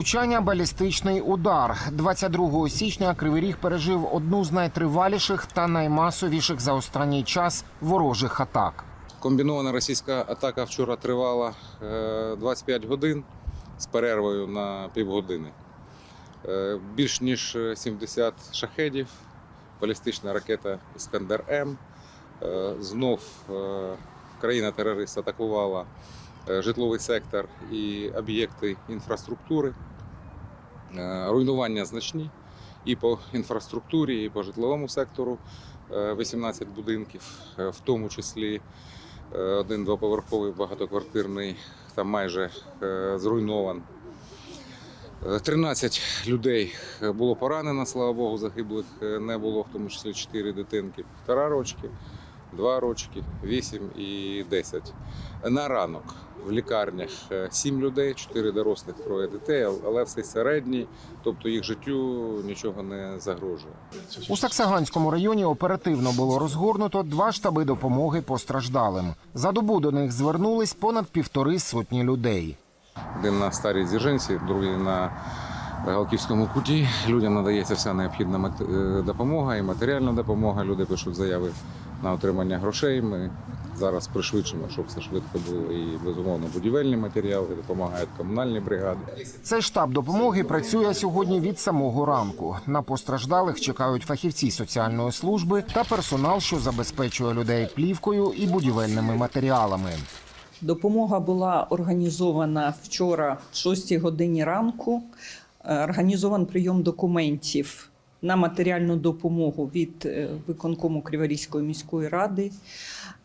Влучання балістичний удар 22 січня. Кривий Ріг пережив одну з найтриваліших та наймасовіших за останній час ворожих атак. Комбінована російська атака вчора тривала е, 25 годин з перервою на півгодини. Е, Більш ніж 70 шахедів, балістична ракета Іскандер М. Е, Знов е, країна-терорист атакувала е, житловий сектор і об'єкти інфраструктури. Е, Руйнування значні і по інфраструктурі, і по житловому сектору. Е, 18 будинків, е, в тому числі е, один двоповерховий багатоквартирний, там майже е, зруйнован. Е, 13 людей е, було поранено, слава Богу, загиблих е, не було, в тому числі 4 дитинки, півтора рочки, 2 рочки, 8 і 10. На ранок в лікарнях 7 людей, 4 дорослих, троє дітей, але все середній, тобто їх життю нічого не загрожує. У Саксаганському районі оперативно було розгорнуто два штаби допомоги постраждалим. За добу до них звернулись понад півтори сотні людей. Один на старій Дзержинці, другий на Галківському куті. Людям надається вся необхідна е, допомога і матеріальна допомога. Люди пишуть заяви на отримання грошей. Ми зараз пришвидшимо, щоб все швидко було. І безумовно будівельні матеріали, допомагають комунальні бригади. Цей штаб допомоги працює сьогодні від самого ранку. На постраждалих чекають фахівці соціальної служби та персонал, що забезпечує людей плівкою і будівельними матеріалами. Допомога була організована вчора в 6 годині ранку. Е, Організований прийом документів на матеріальну допомогу від е, виконкому Криворізької міської ради.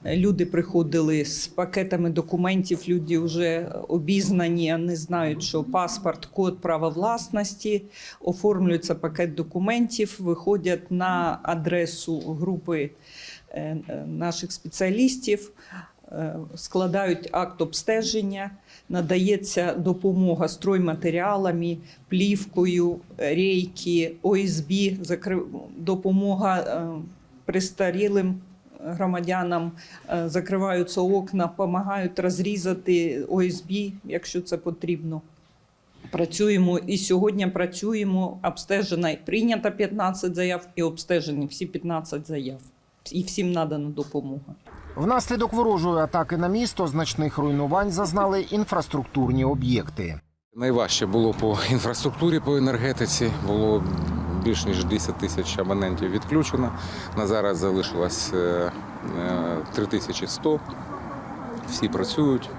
Е, Люди приходили з пакетами документів. Люди вже обізнані, вони знають, що паспорт, код права власності, оформлюється пакет документів, виходять на адресу групи е, наших спеціалістів складають акт обстеження, надається допомога стройматеріалами, плівкою, рейки, ОСБ, допомога е, престарілим громадянам, е, закриваються окна, допомагають розрізати ОСБ, якщо це потрібно. Працюємо і сьогодні працюємо. Обстежено і прийнято 15 заяв, і обстежені всі 15 заяв. І всім надана допомога. Внаслідок ворожої атаки на місто значних руйнувань зазнали інфраструктурні об'єкти. Найважче було по інфраструктурі, по енергетиці. Було більш ніж 10 тисяч абонентів відключено. На зараз залишилось е, е, 3100. Всі працюють.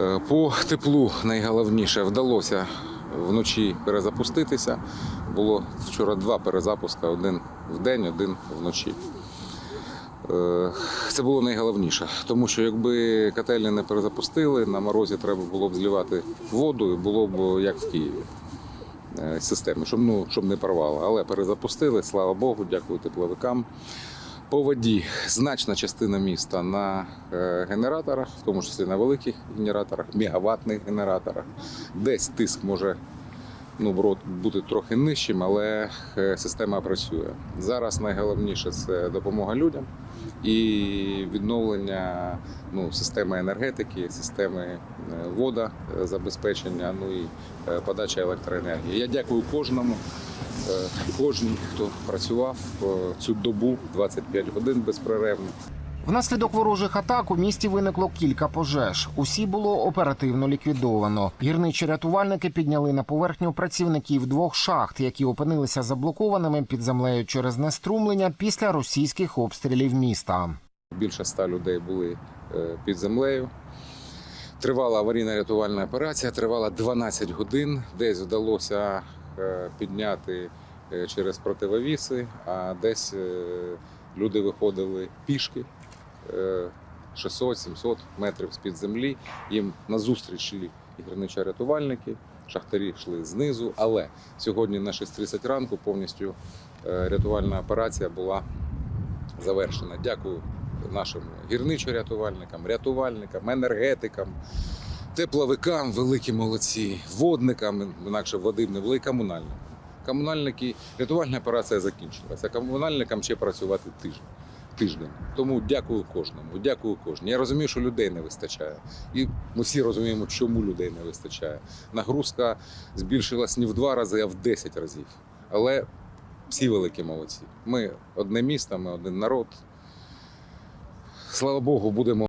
Е, По теплу найголовніше вдалося вночі перезапуститися. Було вчора два перезапуска: один в день, один вночі. Е, Це було найголовніше, тому що якби котельні не перезапустили, на морозі треба було б зливати воду, і було б як в Києві е, системи, щоб, ну, щоб не порвало. Але перезапустили, слава Богу, дякую тепловикам. По воді значна частина міста на е, генераторах, в тому числі на великих генераторах, мегаваттних генераторах. Десь тиск може ну, бути трохи нижчим, але е, система працює. Зараз найголовніше це допомога людям і відновлення ну, системи енергетики, системи е, вода е, забезпечення, ну і подача електроенергії. Я дякую кожному, кожній, хто працював цю добу 25 годин безперервно. Внаслідок ворожих атак у місті виникло кілька пожеж. Усі було оперативно ліквідовано. Гірничі рятувальники підняли на поверхню працівників двох шахт, які опинилися заблокованими під землею через неструмлення після російських обстрілів міста. Більше ста людей були е, під землею. Тривала аварійна рятувальна операція, тривала 12 годин. Десь вдалося е, підняти е, через противовіси, а десь люди виходили пішки 600-700 метрів з-під землі. Їм назустріч йшли і гірничо-рятувальники, шахтарі йшли знизу. Але сьогодні на 6.30 ранку повністю е, рятувальна операція була завершена. Дякую нашим гірничо-рятувальникам, рятувальникам, енергетикам, тепловикам, великі молодці, водникам, інакше води не було, і комунальникам. Комунальники, рятувальна операція закінчилася, комунальникам ще працювати тиждень. Тиждень. Тому дякую кожному. Дякую кожному. Я розумію, що людей не вистачає. І ми всі розуміємо, чому людей не вистачає. Нагрузка збільшилась не в два рази, а в 10 разів. Але всі великі молодці. Ми одне місто, ми один народ. Слава Богу, будемо.